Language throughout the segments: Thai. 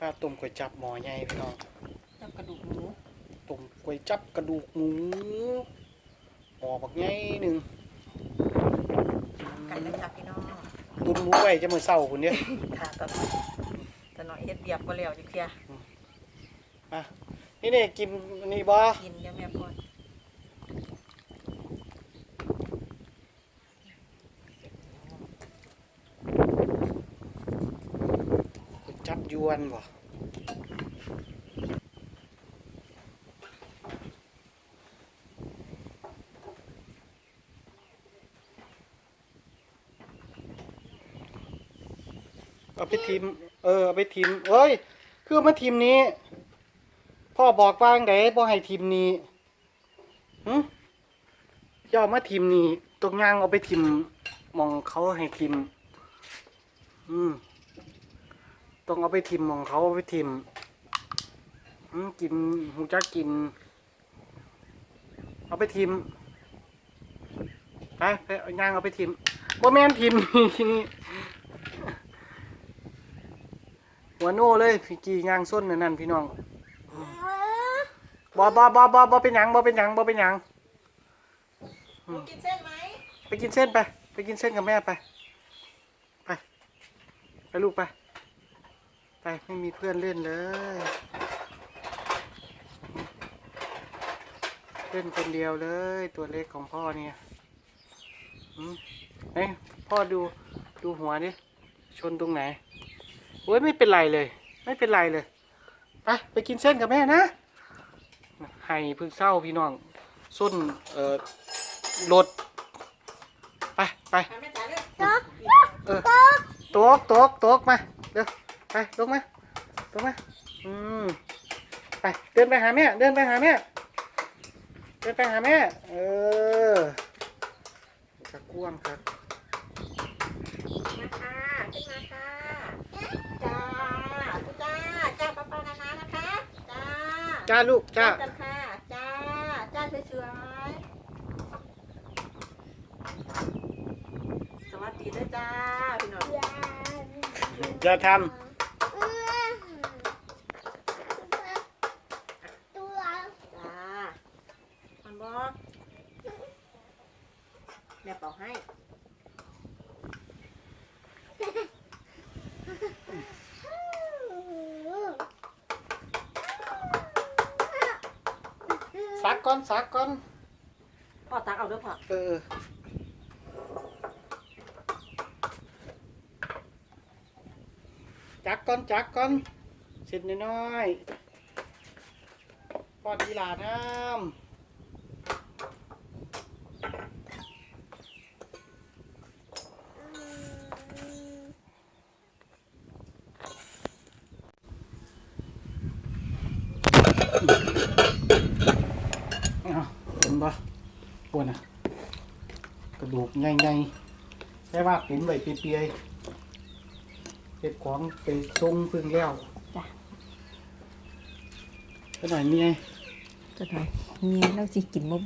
ฟ้าต้มก๋วยจับหม้อใหญ่พี่น้องจับกระดูกหมูต้มก๋วยจับกระดูกหมูหม้อบักใหญ่หนึ่งกันแล้วจับพี่น้องตุนหมูไว้จะมื้อเช้าพุ่นเด้ค่ะตอนนี้ตอนน้อยเฮ็ดเบียบบ่แล้วจักเที่ยอะนี่นี่กินอันนี่บ่กินเดี๋ยวแม่พ่อน ก๋ว ยวนบ่เอาไปทิมเออเอาไปทิมเอ้ย คือเอามาทิมนี้ พ่อบอกว่างไดบ่ให้ทิมนี้หึย่าเอมาทิมนี้ตรงย่างเอาไปทิมมองเขาให้ทิมอืม ต้องเอาไปทิมของเขาเอาไปทิมอืมกินหูจักกิน เอาไปทิมไปไปเอาย่างเอาไปทิมว่าแม่นทิมนี่หัวโน่เลยพี่กีย่างส้นนั่นนั่นพี่น้องบอบอบอบอบอเป็นหยังบอเป็นหยังบอเป็นหยังหมูกินเส้นไหมไปกินเส้นไป ไปกินเส้นกับแม่ไป ไป ไปลูกไป ไปไม่มีเพื่อนเล่นเลย เล่นคนเดียวเลยตัวเล็กของพ่อเนี่ยหืมไหนพ่อดูดูหัวดิชนตรงไหนโอ้ยไม่เป็นไรเลย ไม่เป็นไรเลย ไปไปกินเส้นกับแม่นะไห้เพึ่งเศร้าพี่น้องส้นเอ่อรถไปไปหาแม่จ๋าเร็วเออตกตกตกมาเร็ว ไปลงมาลงมาอืมไปเดินไปหาแม่เดินไปหาแม่เดินไปหาแม่ เออจะกว้างครับมาค่ะขึ้นมาค่ะจ้าจ้าจ้าป้าป้านานานะคะจ้าจ้าลูกจ้ากันค่ะจ้าจ้าสวยๆสวัสดีด้วยจ้าพี่น้องอย่าทจ้ามันบอกแม่เป่าให้ำสักก่อนสักก่อน พ่อตัก เออจักก่อนจักก่อนเสร็จน้อยๆปอดกีฬาน้ำ อ้าวเห็นปะปวดนะ กระดูกใหญ่ๆแต่ว่าผมไว้เปียๆเห็ดของไปทรงพึ่งแล้วจ้ะ ก็หน่อยนี่ไงจะหน่อยเนี่ยเราสิกินบ่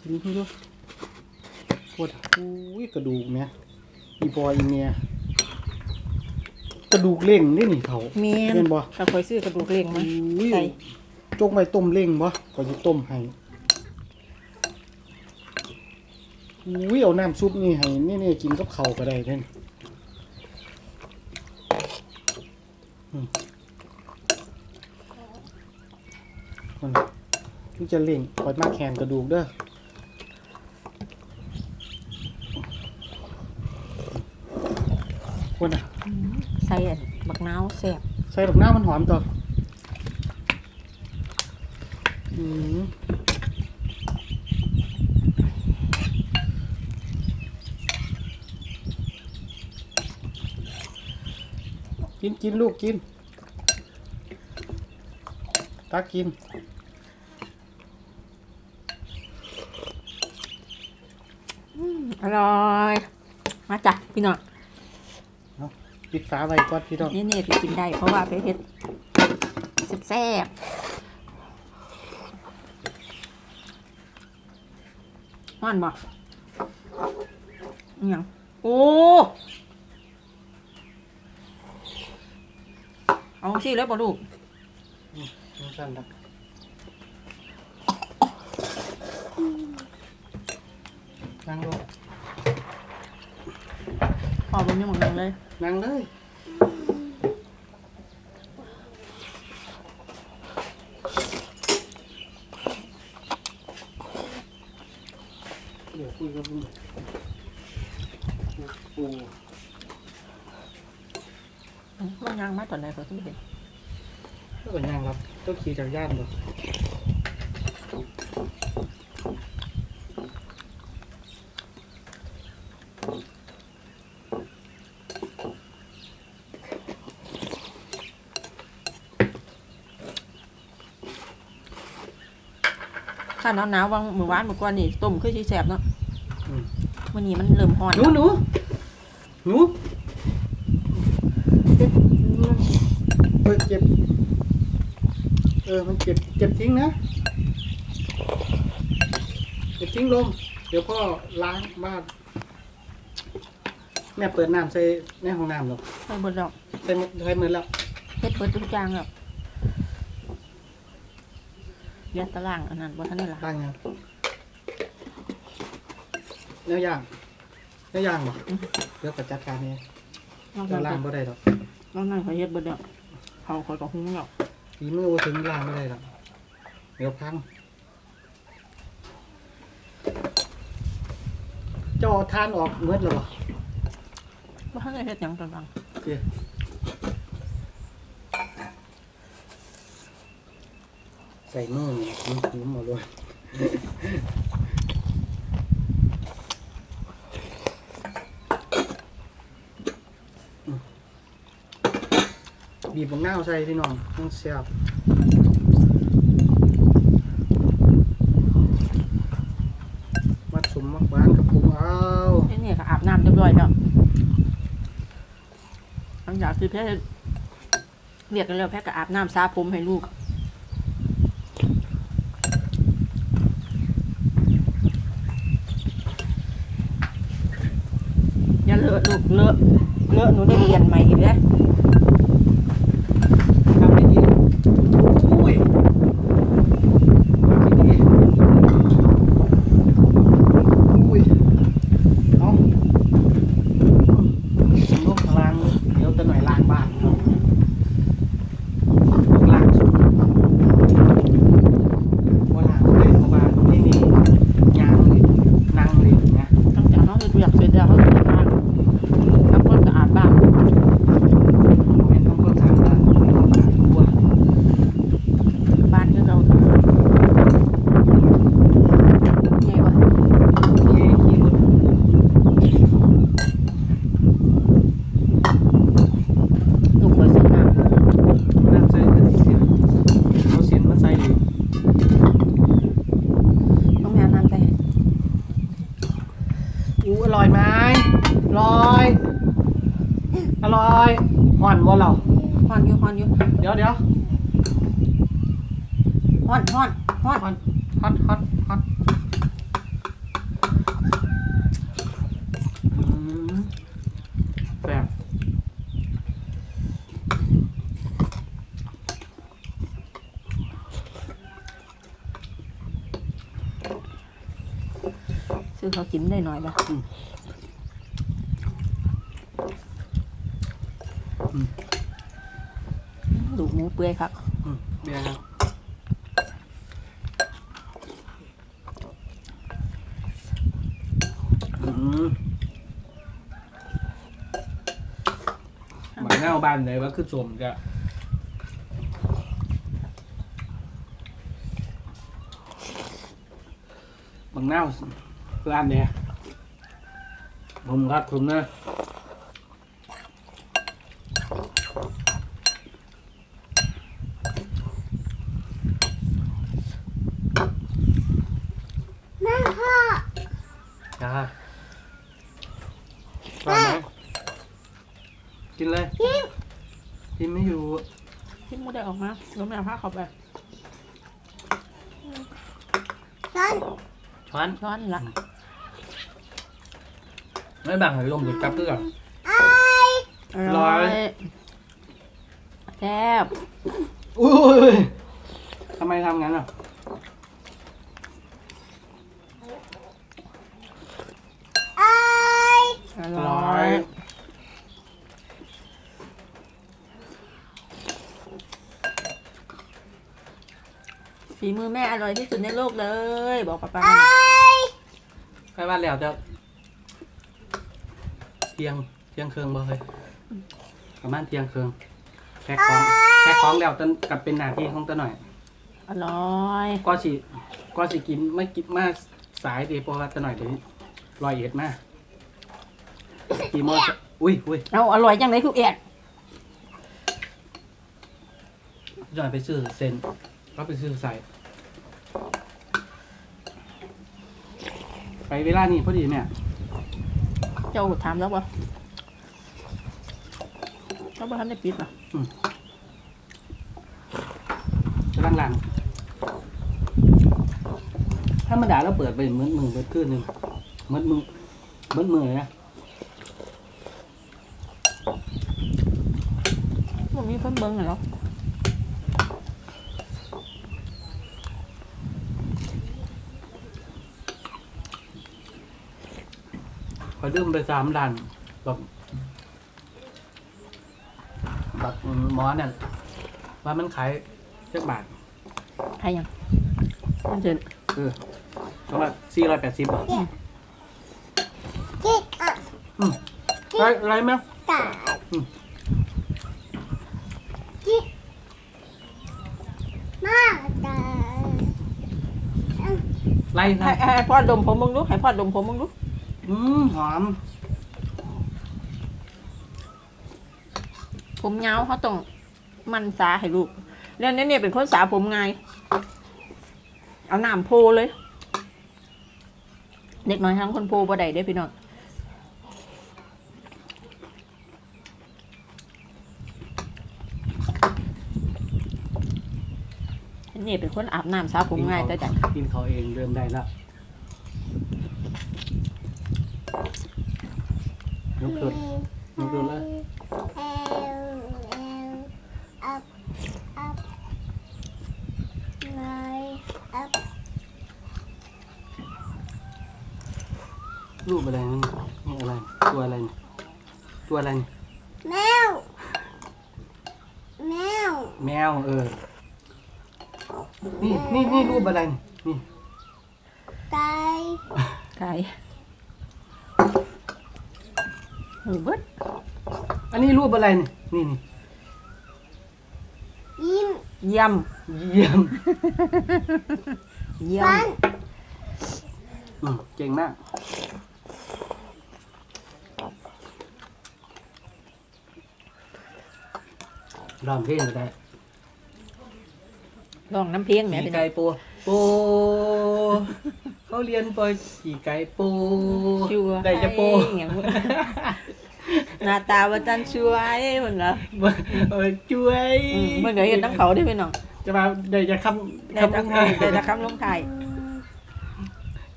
กินพี่ดูปวดอุ้ยกระดูกเนี่ยอีบอยอีเมียกระดูกเล่งนี่นี่เขาเมียนเห็นบ่เราคอยซื้อกระดูกเลี้ยงมาอุ้ยใส่ จงไว้ต้มเล่งบ่ก็จะต้มให้ อุ้ยเอาน้ำซุปนี่ให้นี่นี่กินกับข้าวก็ได้เด่นอืมมันทุกจะเล่งปล่อยมากแขนกระดูกเด้อคนอะ ใส่อันบักนาวแซ่บใส่ดอกหน้ามันหอมต่ออืม กินกินลูกกิน ตักกิน อร่อย มาจ้ะพี่น้องปิดฝาไว้ก่อนพี่น้องนี่เนี่ยไปกินได้ เพราะว่าไปเฮ็ดแซ่บๆฮ้อนบ่อหยังโอ้ เอาสิแล้วบ่ลูกน้องสั้นครับนั่งลงพอบ่มีหมองนั่งเลย นั่งเลยเดี๋ยวคุยกับลุงปู มันยังมาตอนไหนก็คือเห็นก็เป็นยังครับต้องขี่จากย่านบ่ถ้าหนาวๆวังมื้อวานมื้อก่อนนี่ต้มคือสิแซ่บเนาะอืมมื้อนี้มันเริ่มร้อนหนูหนูหนูเจ็บ เออเจ็บ เออ มันเจ็บเจ็บทิ้งนะเจ็บทิ้งลง เดี๋ยวพ่อล้างบ้าน แม่เปิดน้ำใส่ในห้องน้ำหรอกไปเบิดแล้วใส่มือใส่มือแล้ว เฮ็ดเบิดทุกอย่างแล้วเรียนตารางอันนั้นบ่ทันได้ล่ะล้างยังเนื้อย่างเนื้อย่างบ่เดี๋ยวก็จัดการเองน้องเรานั่นล้างบ่ได้หรอกน้องนั่นเขาเฮ็ดเบิดแล้ว เขาคอยก็หุงแล้วฝีมือบ่ถึงล้างไม่ได้หรอกเดี๋ยวพังเจาทานออกเมื่อแล้วบ่บ่ทันได้เฮ็ดหยังตอนหลังโอเคใส่มือนี่คุ้มคุ้มเอาเลย บีบบังหน้าวใส่พี่น้องต้องเสียบมัดสุมมักหวานกับปรุงเอาไอ้นี่ก็อาบน้ำเรียบร้อยแล้วหลังจากที่แพ้เรียกกันแล้วแพ้ก็อาบน้ำสระผมให้ลูกอย่าเลอะลูกเลอะเลอะหนูได้เรียนใหม่อีกแล้ว ทำได้ดีอุ้ยมาที่นี่อุ้ย เอาลูกล้างเดี๋ยวจะหน่อยล้างบ้านเนาะล้างสุดว่าล้างเลยเพราะว่านี่นี่ยางเลยนั่งเลยนะ ตั้งแต่น้องเรียกเสร็จแล้วเขาจะมาทำความสะอาดบ้าน เป็นต้องคนสามบ้านต้องสามตัว บ้านที่เราไงวะ เย่ขี่รถ ลูกคอยเสร็จน้ น้ำใส่เสียเอาเสียนมาใส่อีกำต้องแม่น้ำไปให้ อู้อร่อยไหมอร่อย อร่อยห่อนวะ เราฮอนอยู่ฮอนอยู่เดี๋ยวเดี๋ยวฮอนฮอนฮอนฮอนฮอตฮอตฮอตอืมแซ่บซื้อเขากินได้หน่อยละ ลูกหมูเปื่อยครับอืมเบียร์ครับหมาเน่าบานไหนว่าคือสมจะบางเน่าร้านเนี่ยผมรับผมนะ จ้าร้านไหนกินเลยกินไม่อยู่ ที่มู ได้ออกมาแล้วแม่พาเขาไปช้อนช้อนละไม่แบ่งให้ลมหรือจับเพื่อนอร้อยยแซ่บอุ้ยทำไมทำงั้นอะไอ้อร้ร่ออย ฝีมือแม่อร่อยที่สุดในโลกเลย บอกป้าป้าไอ้ใกล้บ้านแล้วจะเที่ยงเที่ยงคืนบ่เลยประมาณเที่ยงคืนแพ็คของแพ็คของแล้วต้นกลับเป็นหน้าที่ของต้นหน่อย อร่อย ก็สิก็สิกินไม่กินมาสายดีเพราะว่าต้นหน่อยเดี๋ยวรอยเอ็ดมากี่โมงอุ้ยอุ้ยเอาอร่อยจังเลยทุกเอ็ดจอยไปซื้อเซน ก็ไปซื้อใส่ไปเวลานี้พอดีเนี่ยเจ้าถามแล้วปะเขาบอกท่านได้ปิดเหรอกำลังหลังถ้ามันด่าแล้วเปิดไปเหมือนมือเปิดขึ้นหนึ่งเหมือนมือเหมือนมือเลยนะมันมีคนเบิ้งเหรอ พอดื่มไปสามดันแบบแบบหมอเนี่ยว่ามันขายเจ็กบาทใครยังมันเดินเออประมาณสี่ร้อยแปดสิบบาทกิ๊กอะไรไรไหมตาอืมกิ๊กมาตาไรให้นะให้พ่อดมผมมึงดูให้พ่อดมผมมึงดู อืมหอม ผมยาวเขาต้องมันสาให้ลูกเรื่องนี้เนี่ยเป็นคนสาผมไงายเอาน้ำโพเลย เด็กน้อยทั้งคนโพบ่ได้เด้อพี่น้องอันนี่เป็นคนอาบน้ำสาผมง่ายแต่จังกินเขาเองเริ่มได้แล้ว ยกขึ้นยกขึ้นเลยเอวเอวอัพอัพไงอัพรูปอะไรนั่นนี่อะไร ตัวอะไรนี่ตัวอะไรนี่แมว แมว แมว เออ นี่นี่นี่รูปอะไร นี่นี่ไก่ไก่ หมูเบิดอันนี้รูปอะไรนี่นี่นี่ยิ้มเยี่ยมเยี่ยมเยี่ยฟัมนอืมเก่งมากร้องเพลงก็ได้ลองน้ำเพียงแหม่ขี่เป็นไก่โปโปเขาเรียนปอยขี่ไก่โปชัวได้จะโปอย่างมึงหน้าตาว่าจันช่วยมันเหรอเออช่วยอืมมันก็เห็นทั้งเขาได้พี่น้องจะมาได้จะคำได้คำทั้งคำได้ทั้งคำลงไทาย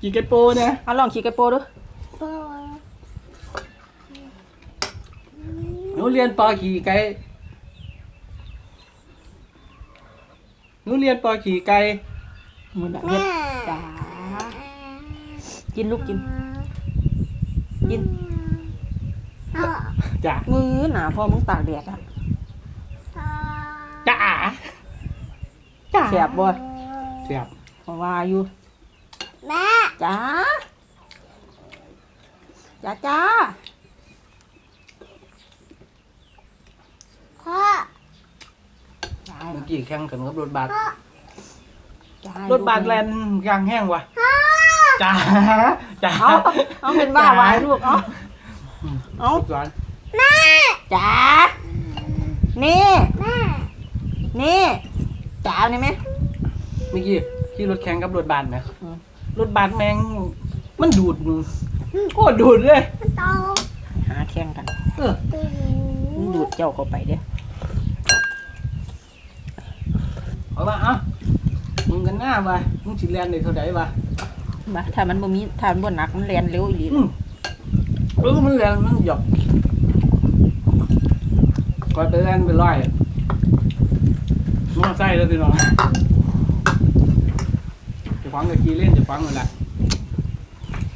ขี่ไก่โปนะเอาลองขี่กระโปรงดูโปหนูเรียนปอขี่ไก่หนูเรียนปอขี่ไก่ มือแบบแม่เฮ็ดจ้ากินลูกกิน กินอะจ้ะมือหนาพอมึงตากแดดอะอะจ้าจ้าเสียบบ่เสียบเพราะว่าอยู่แม่จ้าจ้าจ้าพ่อจ้าเมื่อกี้แข่งกันกับรถบัสจ้า รถบัสแลนยางแห้งว่ะจ้าจ้าเอาเอาเป็นบ้าไว้ลูกเอาเอาสอนจ้านี่แม่นี่จ้านี่ไหมเมื่อกี้ขี่รถแข่งกับรถบัสไหมอืมรถบัสแมงมันดูดโคตรดูดเลยโตหาแข่งกันเออตื่มันนดูดเจ้าเข้าไปเด้อเอาว่าเอะ มึงกันหน้าว่ะมึงสิแลนได้เท่าไหร่วะมาถ้ามันบ่มีถ้ามันบ่หนักมันแล่นเร็วอีหลีอืมเออมันแลนมันหยอกก่อนไปแลนไปร้อยมอไซค์แล้วพี่น้องจะฟังกับกีเล่นจะฟังมันแหละ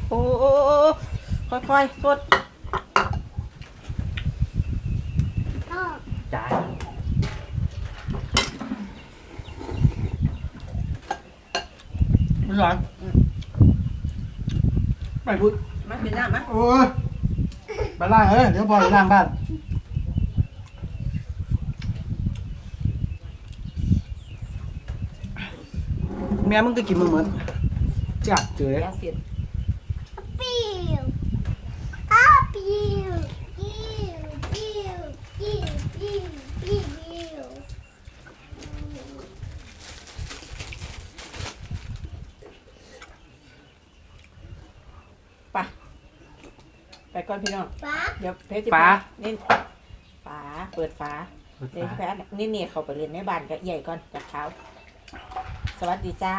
โอ้โอ้โอ้โอ้ค่อยๆกดจ้า ไม่หรอไปพูดมาเป็นหน้ามาโอ้ยไปล่างเอ้ยเดี๋ยวพอไปล่างบ้านแม่มึงก็กินมึงเหมือนจัดเจอแล้วเปลี่ยนปิ้วอ้าปิ้วปิ้วปิ้วปิ้วปิ้วปิ้วปิ้ว ไป ไปก่อนพี่น้องป๊าเดี๋ยวเพชรฝานี่ฝาเปิดฝาเดี๋ยวแพ้นี่นี่เขาไปเรียนในบ้านกับใหญ่ก่อนกับเขาสวัสดีจ้า